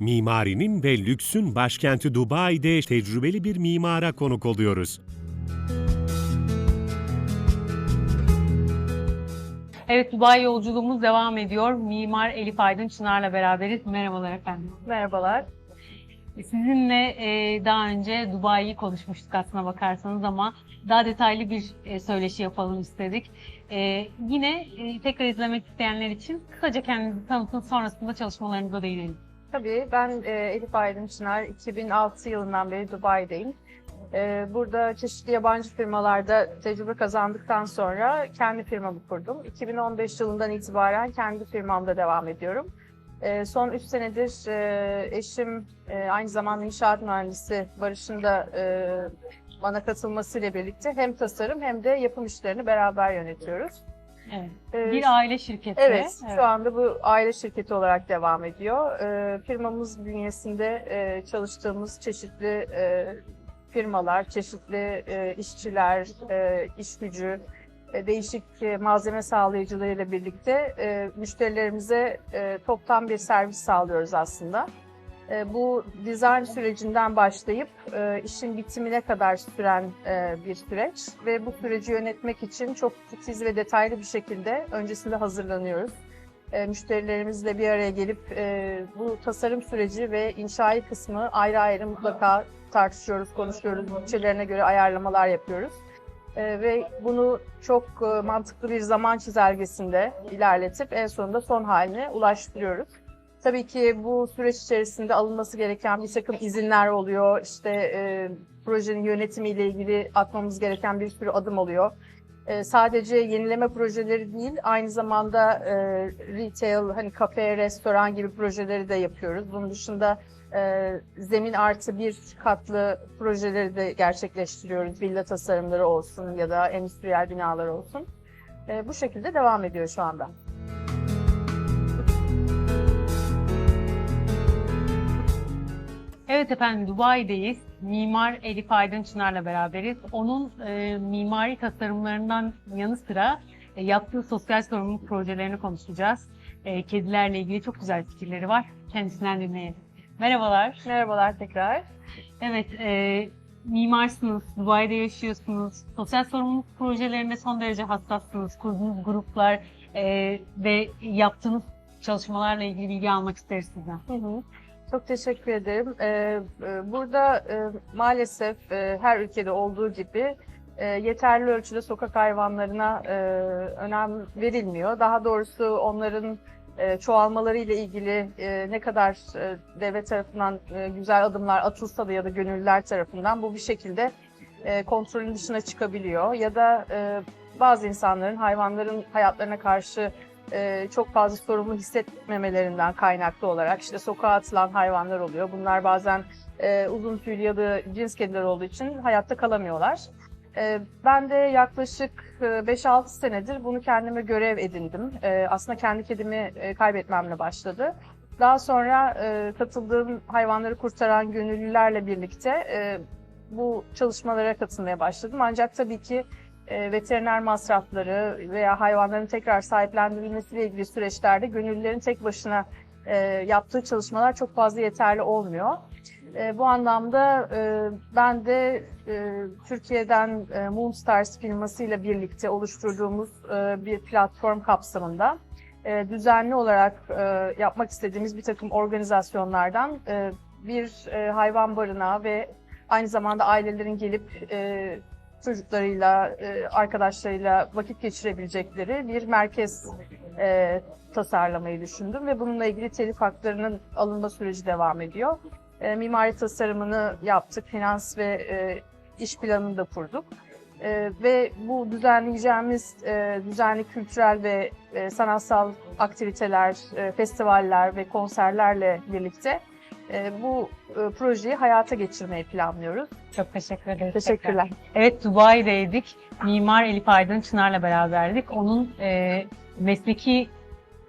Mimarinin ve lüksün başkenti Dubai'de tecrübeli bir mimara konuk oluyoruz. Evet Dubai yolculuğumuz devam ediyor. Mimar Elif Aydın Çınar'la beraberiz. Merhabalar efendim. Merhabalar. Sizinle e, daha önce Dubai'yi konuşmuştuk aslına bakarsanız ama daha detaylı bir e, söyleşi yapalım istedik. E, yine e, tekrar izlemek isteyenler için kısaca kendinizi tanıtın sonrasında çalışmalarınıza değinelim. Tabii ben e, Elif Aydın Çınar, 2006 yılından beri Dubai'deyim. E, burada çeşitli yabancı firmalarda tecrübe kazandıktan sonra kendi firmamı kurdum. 2015 yılından itibaren kendi firmamda devam ediyorum. E, son 3 senedir e, eşim e, aynı zamanda inşaat mühendisi Barış'ın da e, bana katılmasıyla birlikte hem tasarım hem de yapım işlerini beraber yönetiyoruz. Evet. E, Bir aile şirketi. Evet, şu anda bu aile şirketi olarak devam ediyor. Ee, firmamız bünyesinde e, çalıştığımız çeşitli e, firmalar, çeşitli e, işçiler, e, iş gücü, e, değişik e, malzeme sağlayıcılarıyla birlikte e, müşterilerimize e, toptan bir servis sağlıyoruz aslında. E, bu dizayn sürecinden başlayıp e, işin bitimine kadar süren e, bir süreç ve bu süreci yönetmek için çok titiz ve detaylı bir şekilde öncesinde hazırlanıyoruz. E, müşterilerimizle bir araya gelip bu tasarım süreci ve inşai kısmı ayrı ayrı mutlaka tartışıyoruz, konuşuyoruz, bütçelerine göre ayarlamalar yapıyoruz. E, ve bunu çok e, mantıklı bir zaman çizelgesinde ilerletip en sonunda son haline ulaştırıyoruz. Tabii ki bu süreç içerisinde alınması gereken bir takım izinler oluyor. İşte e, projenin yönetimiyle ilgili atmamız gereken bir sürü adım oluyor. E, sadece yenileme projeleri değil, aynı zamanda e, retail, hani kafe, restoran gibi projeleri de yapıyoruz. Bunun dışında e, zemin artı bir katlı projeleri de gerçekleştiriyoruz. Villa tasarımları olsun ya da endüstriyel binalar olsun. E, bu şekilde devam ediyor şu anda. Evet efendim Dubai'deyiz. Mimar Elif Aydın Çınar'la beraberiz. Onun e, mimari tasarımlarından yanı sıra e, yaptığı sosyal sorumluluk projelerini konuşacağız. E, kedilerle ilgili çok güzel fikirleri var. Kendisinden dinleyelim. Merhabalar. Merhabalar tekrar. Evet, e, mimarsınız, Dubai'de yaşıyorsunuz. Sosyal sorumluluk projelerine son derece hassassınız. Kurduğunuz gruplar e, ve yaptığınız çalışmalarla ilgili bilgi almak isteriz sizden. Hı hı. Çok teşekkür ederim. Ee, e, burada e, maalesef e, her ülkede olduğu gibi yeterli ölçüde sokak hayvanlarına önem verilmiyor. Daha doğrusu onların çoğalmaları ile ilgili ne kadar e, devlet tarafından güzel adımlar atılsa da ya da gönüllüler tarafından bu bir şekilde e, kontrolün dışına çıkabiliyor. Ya da bazı insanların hayvanların hayatlarına karşı e, çok fazla sorumlu hissetmemelerinden kaynaklı olarak işte sokağa atılan hayvanlar oluyor. Bunlar bazen e, uzun tüylü ya da cins kediler olduğu için hayatta kalamıyorlar. E, ben de yaklaşık e, 5-6 senedir bunu kendime görev edindim. E, aslında kendi kedimi e, kaybetmemle başladı. Daha sonra e, katıldığım hayvanları kurtaran gönüllülerle birlikte e, bu çalışmalara katılmaya başladım. Ancak tabii ki e, veteriner masrafları veya hayvanların tekrar sahiplendirilmesiyle ilgili süreçlerde gönüllülerin tek başına e, yaptığı çalışmalar çok fazla yeterli olmuyor. E, bu anlamda ben de Türkiye'den e, Moonstars firmasıyla birlikte oluşturduğumuz bir platform kapsamında düzenli olarak yapmak istediğimiz bir takım organizasyonlardan bir hayvan barınağı ve aynı zamanda ailelerin gelip çocuklarıyla, e, arkadaşlarıyla vakit geçirebilecekleri bir merkez e, tasarlamayı düşündüm ve bununla ilgili telif haklarının alınma süreci devam ediyor. E, mimari tasarımını yaptık, finans ve iş planını da kurduk. E, ve bu düzenleyeceğimiz e, düzenli kültürel ve e, sanatsal aktiviteler, e, festivaller ve konserlerle birlikte bu e, projeyi hayata geçirmeyi planlıyoruz. Çok teşekkür ederiz. Teşekkürler. Evet Dubai'deydik. Mimar Elif Aydın Çınar'la beraberdik. Onun e, mesleki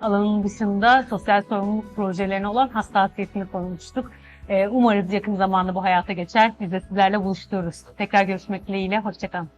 alanının dışında sosyal sorumluluk projelerine olan hassasiyetini konuştuk. E, umarız yakın zamanda bu hayata geçer. Biz de sizlerle buluştururuz. Tekrar görüşmek dileğiyle. Hoşçakalın.